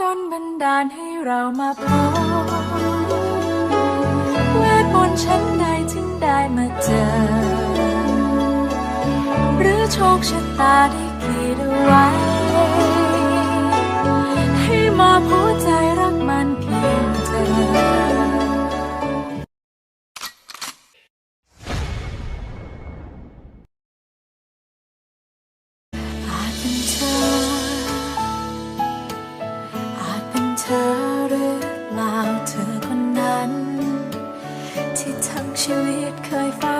ดนบันดาลให้เรามาพบเวทมนต์ชั้นใดถึงได้มาเจอ หรือโชคชะตาได้ขีดเอาไว้ เธอหรือเปล่าเธอคนนั้น ที่ทั้งชีวิตเคยเฝ้ารออาจเป็น